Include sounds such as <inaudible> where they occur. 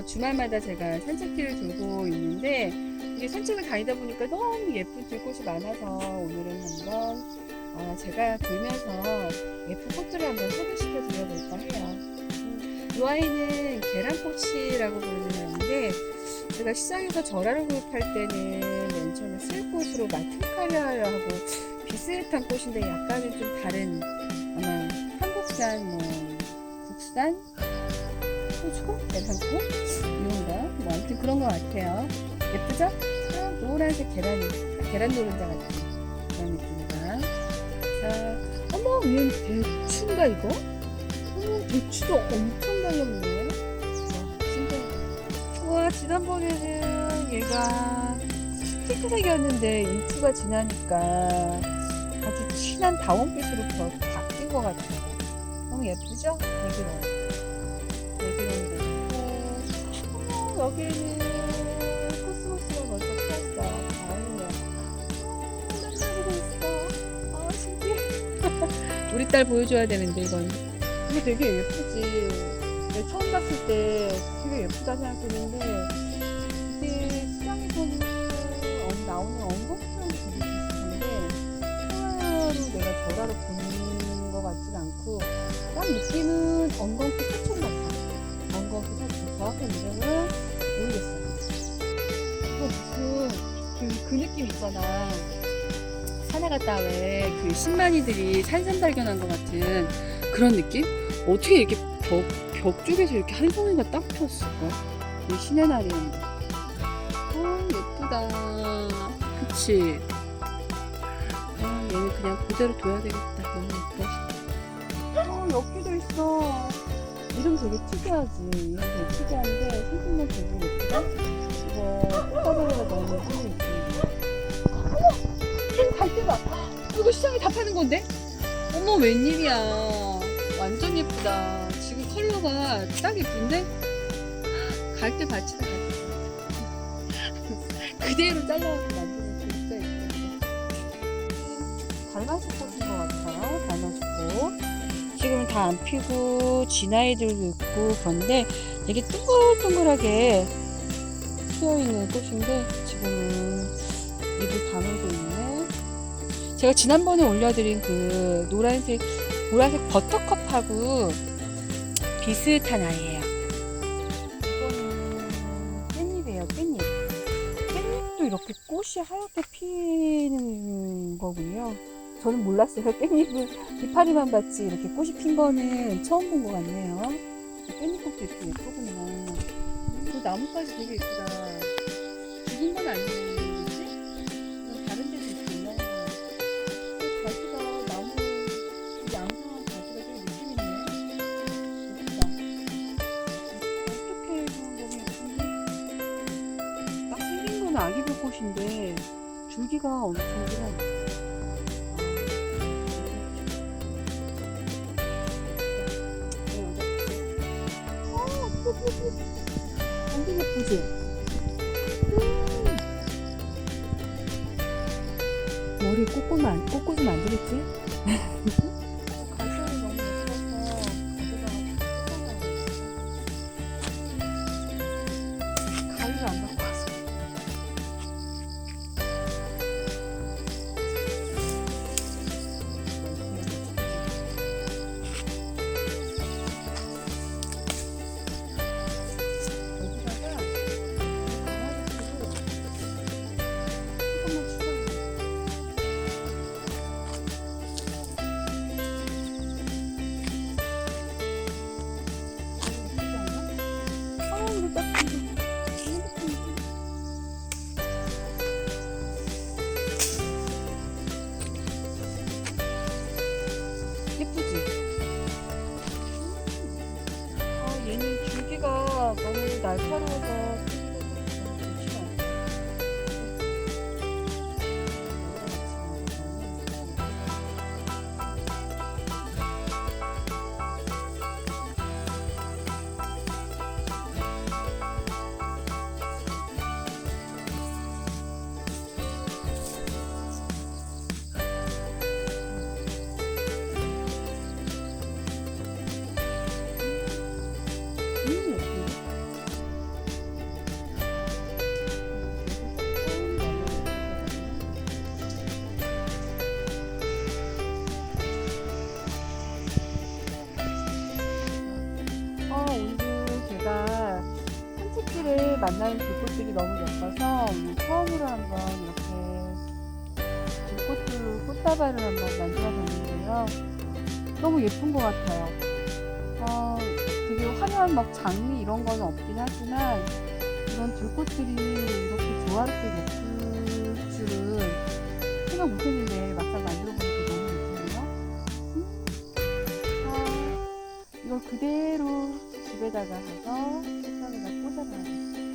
어, 주말마다 제가 산책길을 돌고 있는데 이게 산책을 다니다 보니까 너무 예쁜 들꽃이 많아서 오늘은 한번 어, 제가 돌면서 예쁜 꽃들을 한번 소개시켜 드려볼까 해요. 음, 이 아이는 계란꽃이라고 부르는 아이인데 제가 시장에서 절하를 구입할 때는 맨 처음에 쓸꽃으로 마틴카리아를 하고 비슷한 꽃인데 약간은 좀 다른 아마 한국산 뭐 국산 호주 계란꽃 이런가 뭐 아무튼 그런 것 같아요 예쁘죠? 아, 노란색 계란 계란 노른자 같은 그런 느낌이다 자 어머 위엔 대추인가 이거? 어머 대추도 엄청 달렸네 와 신기하다 우와 지난번에는 얘가 핑크색이었는데 일주가 지나니까 아주 진한 다원빛으로 더 바뀐 것 같아요. 너무 예쁘죠? 애기로. 애 여기는 코스모스가 벌써 피었어요. 다행이네요. 어, 날리고 있어. 아, 신기해. 우리 딸 보여줘야 되는데, 이건. 근데 되게 예쁘지. 내가 처음 봤을 때 되게 예쁘다 생각했는데, 이게 시장에서는 어, 나오는 엉겅퀴랑 되게 비슷한데, 하나로 내가 절하로 보는 것 같진 않고 딱 느낌은 엉겅퀴 사촌 같아 엉겅퀴 사촌 정확한 이름은 그, 그 느낌 있잖아 산에 갔다 왜그 신만이들이 산삼 발견한 것 같은 그런 느낌? 어떻게 이렇게 벽, 벽 쪽에서 이렇게 한 송이가 딱 폈을까? 이 신의 날이었는데 어 예쁘다 그치? 아, 얘는 그냥 그대로 둬야 되겠다. 너무 예뻐. 어, 여기도 있어. 이름 되게 특이하지. 이름 되게 특이한데, 생김만 되게 예쁘다. 이거 꽃가루가 너무. 어머! 걔 갈대가! 이거 시장에 다 파는 건데? 어머, 웬일이야. 완전 예쁘다. 지금 컬러가 딱 예쁜데? 갈대 밭이다, 갈대. <laughs> 그대로 잘라서 만드는 진짜 예쁘다. 달맞이 꽃인 것 같아요. 꽃. 지금은 다안 피고 진아이들도 있고 그런데 되게 둥글둥글하게 피어있는 꽃인데 지금은 잎을 다물고 있네. 제가 지난번에 올려드린 그 노란색 보라색 버터컵하고 비슷한 아이예요. 이거는 깻잎이에요. 깻잎. 깻잎도 이렇게 꽃이 하얗게 피는 거군요. 저는 몰랐어요. 깻잎을 이파리만 봤지 이렇게 꽃이 핀 거는 처음 본 것 같네요. 깻잎꽃도 이렇게 예쁘구나. 그 나뭇가지 되게 예쁘다. 죽은 건 아니지? 아기 불꽃인데 줄기가 엄청 길어. 완전 예쁘지? 음. 머리 꼬꼬 만 꼬꼬 좀 만들었 만나는 들꽃들이 너무 예뻐서 처음으로 한번 이렇게 들꽃들 꽃다발을 한번 만들어 봤는데요. 너무 예쁜 것 같아요. 어, 되게 화려한 막 장미 이런 거는 없긴 하지만 이런 들꽃들이 이렇게 조화롭게 예쁠 줄은 생각 못했는데 막상 만들어 보니까 너무 예쁘네요. 음? 아, 이걸 그대로 집에다가 가서 책상에다 꽂아놔야겠어요.